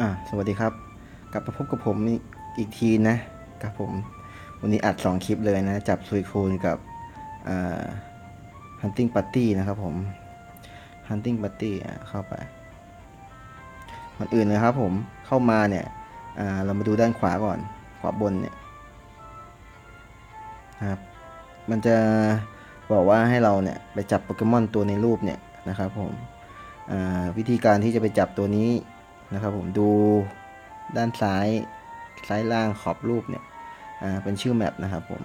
อ่าสวัสดีครับ กลับมาพบกับผมอีกทีนะครับผม วันนี้อัด 2 คลิปเลยนะ จับซุยคูนกับอ่า hunting party นะครับผม hunting party อะเข้าไปก่อนอื่นนะครับผมเข้ามาเนี่ยอ่าเรามาดูด้านขวาก่อน ขวาบนเนี่ยนะครับมันจะบอกว่าให้เราเนี่ยไปจับโปเกมอนตัวในรูปเนี่ยนะครับผมวิธีการที่จะไปจับตัวนี้ นะครับผมดูด้านซ้ายซ้ายล่างขอบรูปเนี่ยอ่าเป็นชื่อแมปนะครับผม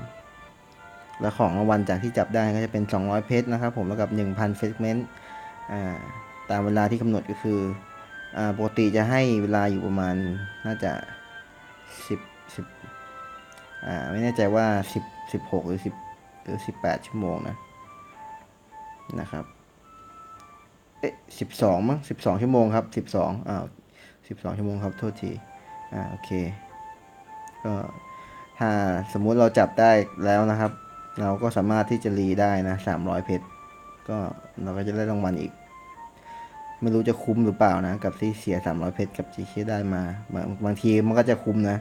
แล้วของรางวัลจากที่จับได้ก็จะเป็น 200 เพชรนะครับผมแล้วกับ 1,000เฟกเมนต์ตามเวลาที่กำหนดก็คืออาปกติจะให้เวลาอยู่ประมาณน่าจะ 10 10อ่าไม่แน่ใจว่า 10 16 หรือ 10 หรือ 18 ชั่วโมงนะนะครับ เอ๊ะ12 มั้ง 12 ชั่วโมงครับ 12อ่า 12 ชั่วโมงครับ โทษที อ่า โอเค ก็ถ้าสมมุติเราจับได้แล้วนะครับ เราก็สามารถที่จะรีได้นะ 300 เพชร ก็เราก็จะได้รางวัลอีก ไม่รู้จะคุ้มหรือเปล่านะ กับที่เสีย 300 เพชรกับจีเคได้มาบางบางทีมันก็จะคุ้มนะ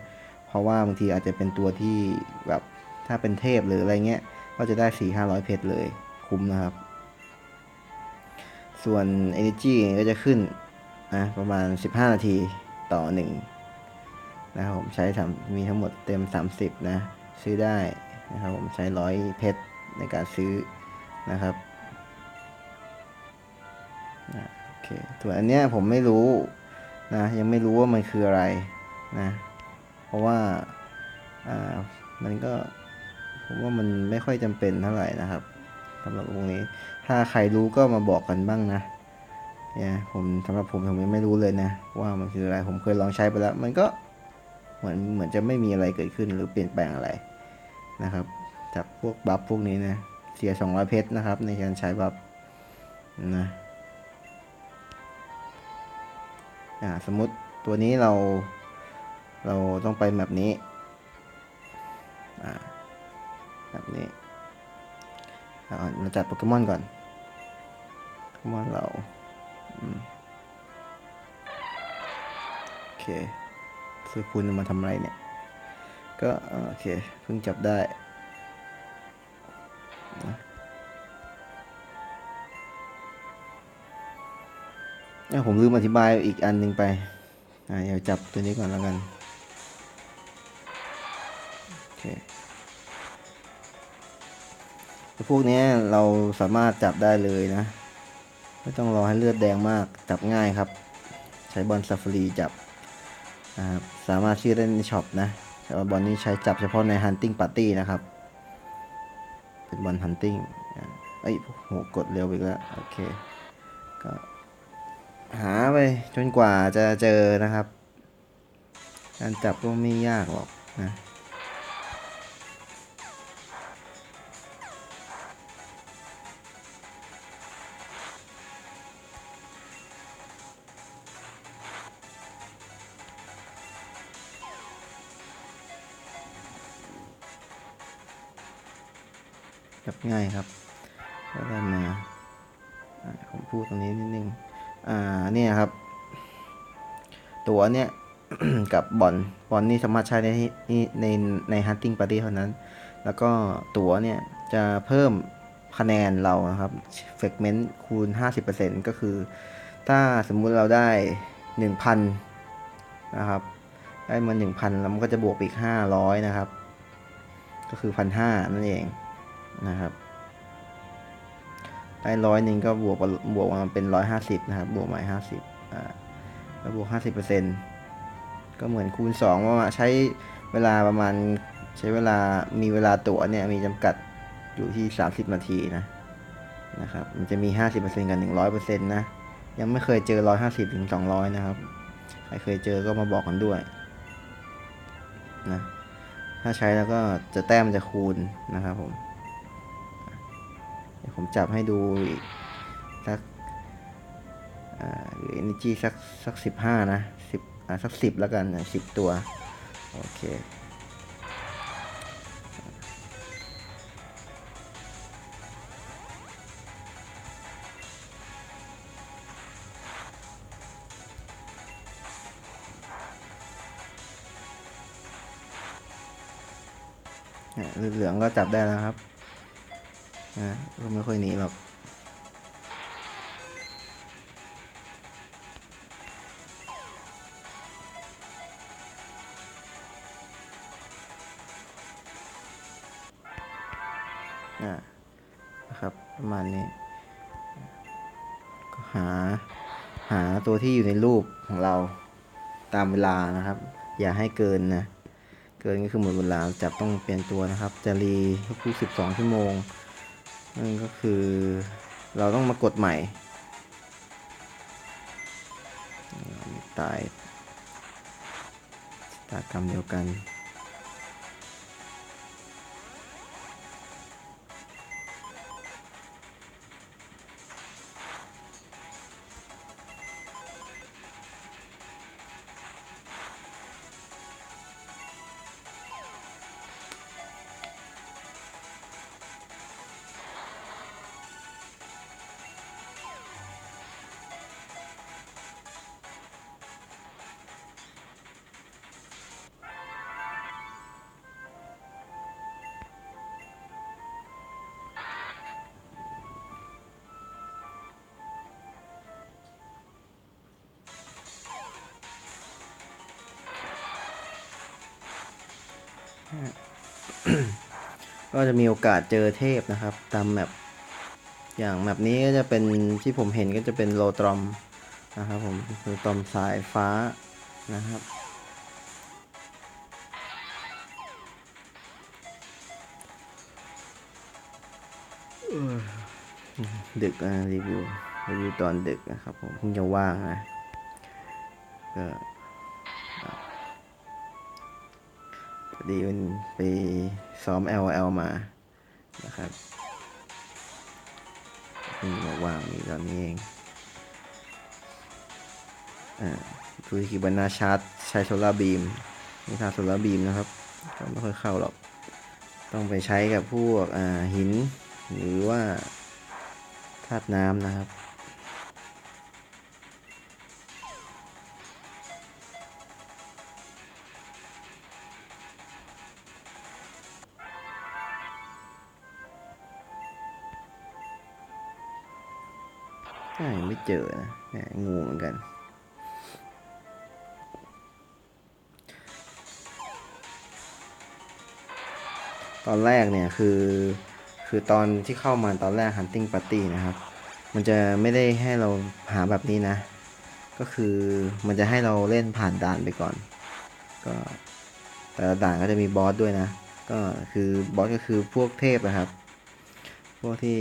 เพราะว่าบางทีอาจจะเป็นตัวที่แบบถ้าเป็นเทพหรืออะไรเงี้ย ก็จะได้ 4 500 เพชรเลย คุ้มนะครับ ส่วน Energy ก็จะขึ้น นะประมาณ 15 นาทีต่อ 1 นะครับผมใช้มีทั้งหมดเต็ม 30 นะ ซื้อได้นะครับผมใช้ร้อยเพชรในการซื้อนะครับนะโอเคส่วนอันเนี้ยผมไม่รู้นะยังไม่รู้ว่ามันคืออะไรนะเพราะว่าอ่ามันก็ผมว่ามันไม่ค่อยจำเป็นเท่าไหร่นะครับสำหรับวงนี้ ถ้าใครรู้ก็มาบอกกันบ้างนะ เนี่ยผมสำหรับผมผมยังไม่รู้เลยนะ ว่ามันคืออะไรผมเคยลองใช้ไปแล้ว มันก็เหมือนเหมือนจะไม่มีอะไรเกิดขึ้นหรือเปลี่ยนแปลงอะไรนะครับ จากพวกบัฟพวกนี้นะเสีย 200 เพชรนะครับ ในการใช้บัฟนะอ่าสมมติตัวนี้เราเราต้องไปแบบนี้อ่าแบบนี้เราจัดโปเกมอนก่อนโปเกมอนเรา โอเคคือคุณมาทำอะไรเนี่ย ก็โอเค เพิ่งจับได้นะเอ้ยผมลืมอธิบายอีกอันหนึ่งไปอ่าเดี๋ยวจับตัวนี้ก่อนแล้วกัน โอเคพวกนี้เราสามารถจับได้เลยนะ ไม่ต้องรอให้เลือดแดงมากจับง่ายครับ ใช้บอลซาฟารีจับนะครับสามารถซื้อได้ในช็อปนะแต่ว่าบอลนี้ใช้จับเฉพาะใน Hunting Party นะครับ เป็นบอล Hunting อะเอ้ยโหกดเร็วอีกแล้ว โอเค ก็หาไปจนกว่าจะเจอนะครับ การจับก็ไม่ยากหรอกนะ จับง่ายครับก็ได้มาผมพูดตรงนี้นิดนึงอ่าเนี่ยครับ ตัวเนี้ยกับบอลบอลนี่สามารถใช้ในในใน hunting party เท่านั้น แล้วก็ตัวเนี่ยจะเพิ่มคะแนนเรานะครับ fragment คูณ 50%ก็คือ ถ้าสมมุติเราได้ 1,000 นะครับ ได้มา 1,000 แล้วมันก็จะบวกอีก 500 นะครับ ก็คือ 1,500 นั่นเอง นะครับได้ร้อยหนึ่งก็บวกมาบวกมาเป็นร้อยห้าสิบนะครับ บวกมาห้าสิบอ่าแล้วบวกห้าสิบเปอร์เซ็นต์ก็เหมือนคูณสองว่าใช้เวลาประมาณใช้เวลามีเวลาตั๋วเนี่ยมีจำกัดอยู่ที่สามสิบนาทีนะนะครับ มันจะมีห้าสิบเปอร์เซ็นต์กับหนึ่งร้อยเปอร์เซ็นต์นะ ยังไม่เคยเจอร้อยห้าสิบถึงสองร้อยนะครับ ใครเคยเจอก็มาบอกกันด้วยนะถ้าใช้แล้วก็จะแต้มจะคูณนะครับผม ผมจับให้ดูสักหรือ energy สักสักสิบห้านะสิบสักสิบแล้วกันสิบตัว โอเคเหลืองก็จับได้แล้วครับ อะก็ไม่ค่อยหนีหรอกอ่านะครับประมาณนี้ก็หาหาตัวที่อยู่ในรูปของเราตามเวลานะครับ อย่าให้เกินนะ เกินก็คือหมดเวลาจับต้องเปลี่ยนตัวนะครับ จะรีทุกสิบสองชั่วโมง นั่นก็คือเราต้องมากดใหม่ตายตากรรมเดียวกัน ก็จะมีโอกาสเจอเทพนะครับ ตามแมปอย่างแมปนี้ก็จะเป็นที่ผมเห็นก็จะเป็นโลตรอมนะครับผมโลตรอมสายฟ้านะครับดึกนะรีวิวรีวิวตอนดึกนะครับผมเพิ่งจะว่างนะก็ พอดีมันไปซ้อม LL มานะครับเพิ่งมาว่างมีตอนนี้เองอ่าดูที่บรรณาชาร์จใช้โซลาร์บีมนี่ทาโซลาร์บีมนะครับก็ไม่ค่อยเข้าหรอก ต้องไปใช้กับพวกอ่าหิน หรือว่าธาตุน้ำนะครับ ไม่เจอนะงูเหมือนกัน ตอนแรกเนี่ยคือคือตอนที่เข้ามาตอนแรก Hunting Party นะครับ มันจะไม่ได้ให้เราหาแบบนี้นะ ก็คือมันจะให้เราเล่นผ่านด่านไปก่อน ก็แต่ละด่านก็จะมีบอสด้วยนะ ก็คือบอสก็คือพวกเทพนะครับ พวกที่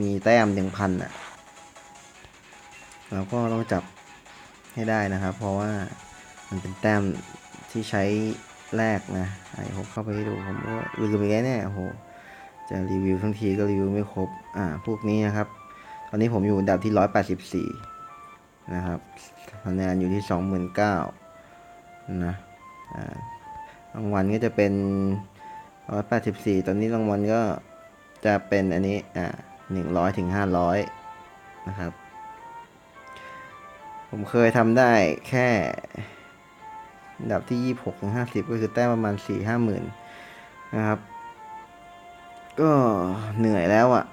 มีแต้มหนึ่งพันอะ เราก็ต้องจับให้ได้นะครับ เพราะว่ามันเป็นแต้มที่ใช้แลกนะไอ้ผมเข้าไปให้ดูผมก็ลืมไปแล้วเนี่ยโอ้โหจะรีวิวทั้งทีก็รีวิวไม่ครบอ่าพวกนี้นะครับ ตอนนี้ผมอยู่อันดับที่ร้อยแปดสิบสี่นะครับคะแนนอยู่ที่สองหมื่นเก้านะอ่ารางวัลก็จะเป็นร้อยแปดสิบสี่ตอนนี้รางวัลก็จะเป็นอันนี้อ่าหนึ่งร้อยถึงห้าร้อยนะครับ ผมเคยทำได้แค่ดับที่ยี่หกถึงห้าสิบก็คือแต้มประมาณสี่ห้าหมื่นนะครับ ก็เหนื่อยแล้วอะ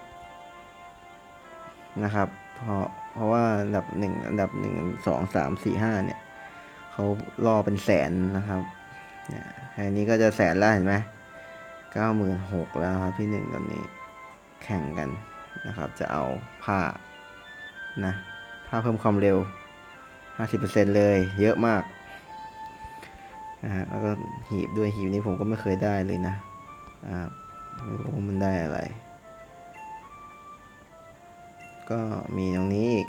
นะครับ เพราะเพราะว่าอันดับหนึ่งอันดับหนึ่งสองสามสี่ห้าเนี่ยเขาล่อเป็นแสนนะครับเนี่ยแค่นี้ก็จะแสนแล้วเห็นไหมเก้าหมื่นหกแล้วครับที่หนึ่งตอนนี้แข่งกันนะครับ จะเอาผ้านะผ้าเพิ่มความเร็ว ห้าสิบเปอร์เซ็นเลย เยอะมากนะฮะแล้วก็หีบด้วยหีบนี้ผมก็ไม่เคยได้เลยนะอ่าไม่รู้มันได้อะไร ก็มีตรงนี้อีก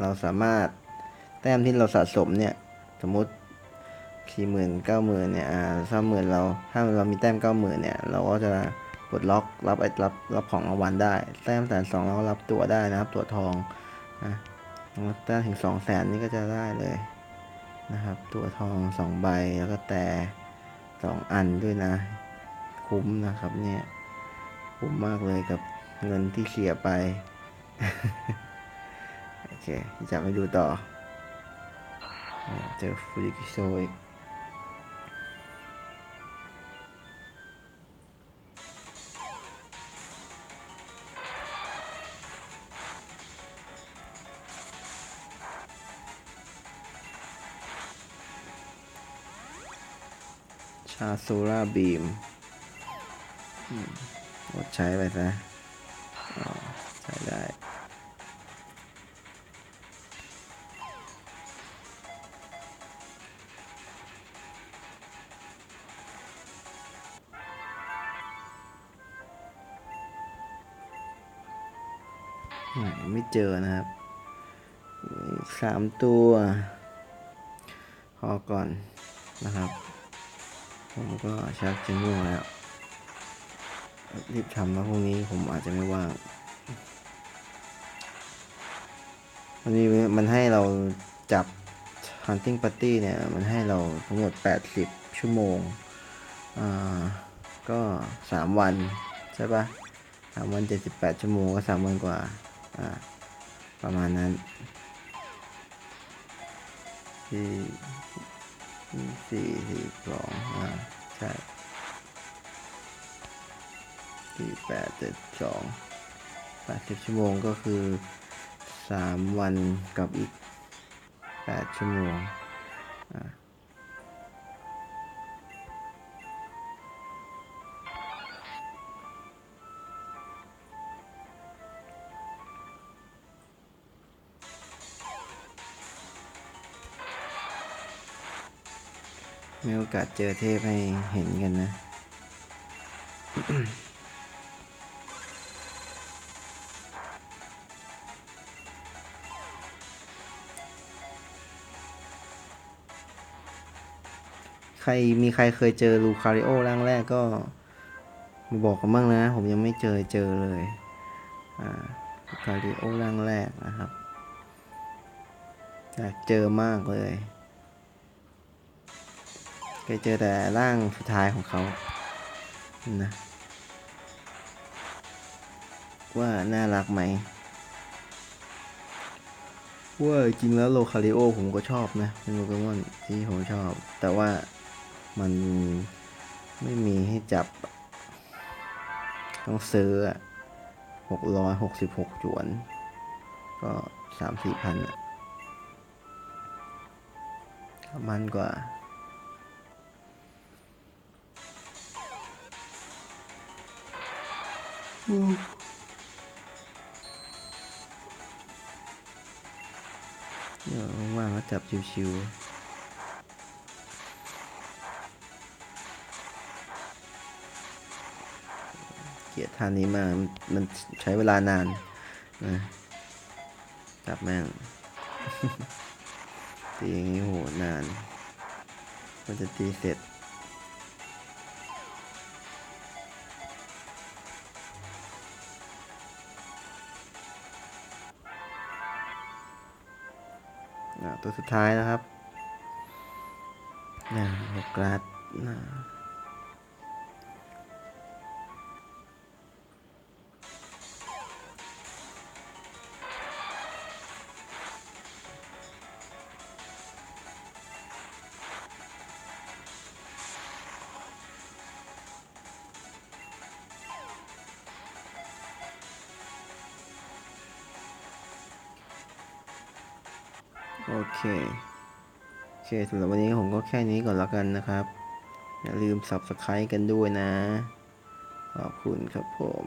เราสามารถแต้มที่เราสะสมเนี่ย สมมติสี่หมื่นเก้าหมื่นเนี่ยอ่าถ้าหมื่นเราถ้าเรามีแต้มเก้าหมื่นเนี่ย เราก็จะปลดล็อกรับไอ้รับรับของรางวัลได้ แต้มแสนสองเราก็รับตัวได้นะครับ ตัวทองนะ ต้มถึงสองแสนนี่ก็จะได้เลยนะครับ ตัวทองสองใบแล้วก็แต่สองอันด้วยนะ คุ้มนะครับ เนี่ยคุ้มมากเลยกับเงินที่เสียไป โอเค จะไปดูต่อ เจอฟูจิกิโซอีก ชาโซล่าบีมกดใช้ไปซะใช้ได้ไม่เจอนะครับสามตัว พอก่อนนะครับ ผมก็ชักจะง่วงแล้วรีบทำแล้วพรุ่งนี้ผมอาจจะไม่ว่างมันมีมันให้เราจับ hunting party เนี่ย มันให้เราทั้งหมด 80 ชั่วโมง อ่า ก็ 3 วัน ใช่ปะสามวัน 78 ชั่วโมงก็ 3 วันกว่า อ่า ประมาณนั้นที่ สี่สี่สองอ่าใช่สี่แปดเจ็ดสองแปดสิบชั่วโมงก็คือสามวันกับอีกแปดชั่วโมง มีโอกาสเจอเทพให้เห็นกันนะ ใครมีใครเคยเจอลูคาริโอร่างแรกก็มาบอกกันบ้างนะ ผมยังไม่เจอเจอเลย อ่าลูคาริโอร่างแรกนะครับอยากเจอมากเลย เคยเจอแต่ร่างสุดท้ายของเขานะว่าน่ารักไหมว่าจริงแล้วโลคาริโอผมก็ชอบนะ เป็นโปเกมอนที่ผมชอบ แต่ว่ามันไม่มีให้จับ ต้องซื้อหกร้อยหกสิบหกจวน ก็สามสี่พันอะมันกว่า เดี๋ยวว่างๆก็จับชิวๆเกียดท่านี้มามันมันใช้เวลานานนะจับแม่งตีอย่างนี้โหนาน มันจะตีเสร็จ ตัวสุดท้ายนะครับนะหกกราดนะ โอเค โอเคสำหรับวันนี้ผมก็แค่นี้ก่อนแล้วกันนะครับ อย่าลืม subscribe กันด้วยนะ ขอบคุณครับผม